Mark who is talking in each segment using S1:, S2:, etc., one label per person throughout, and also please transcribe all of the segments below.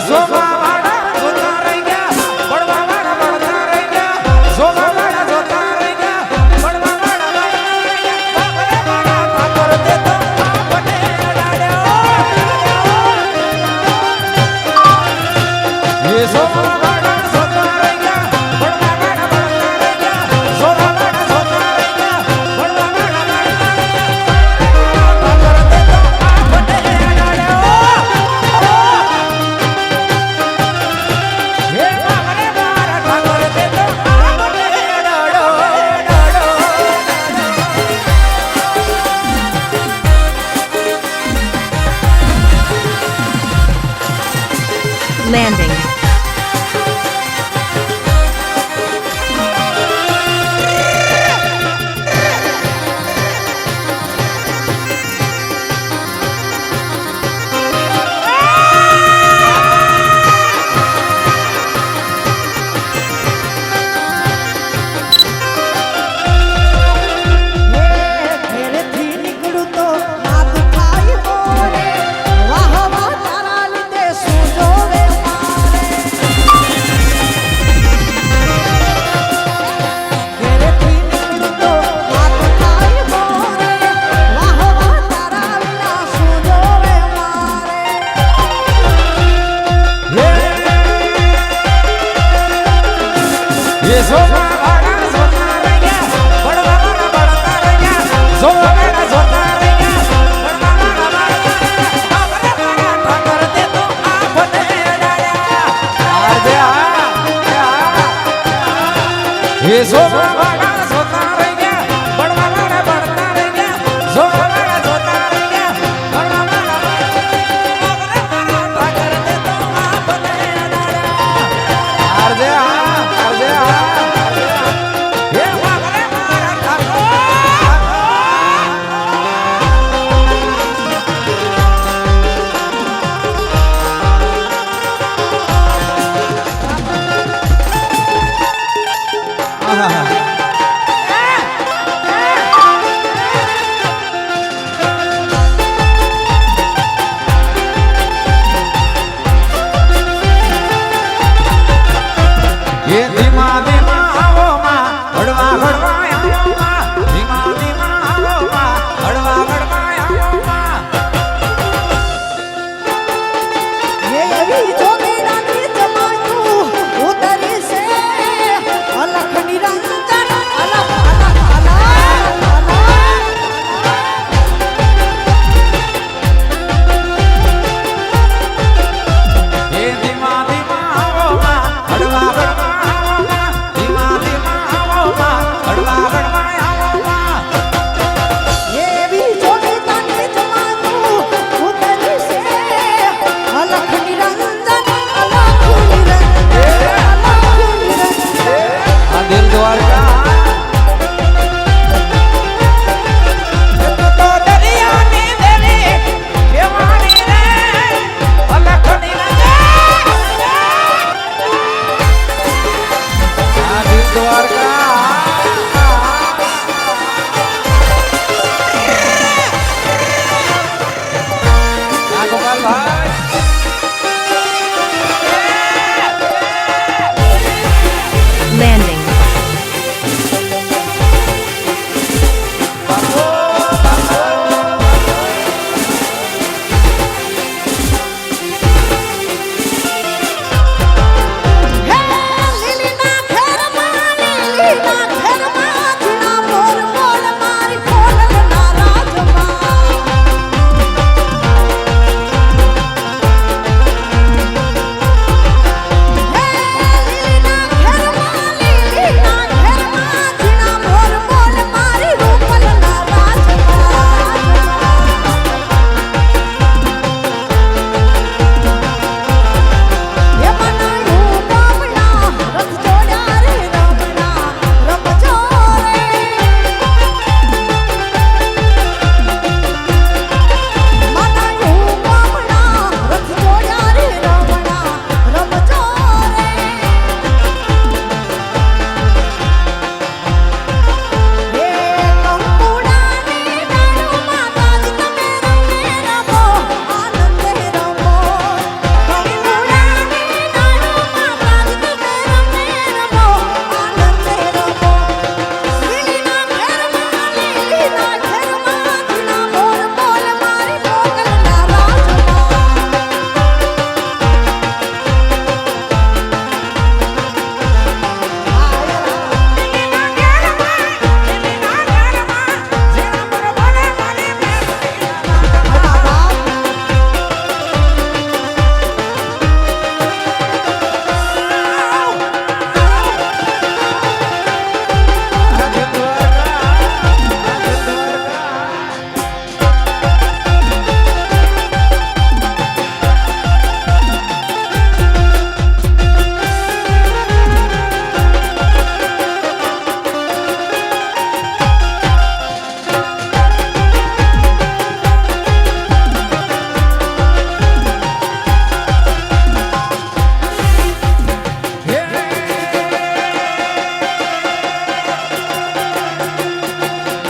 S1: સોમા એ સોમા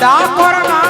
S1: dá corona.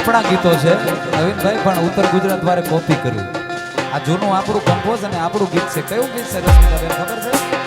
S1: આપણા ગીતો છે. નવીનભાઈ પણ ઉત્તર ગુજરાત વાળે કોપી કર્યું. આ જૂનું આપણું કંપોઝ અને આપણું ગીત છે. કયું ગીત છે? રશ્મિતાબેન ખબર છે?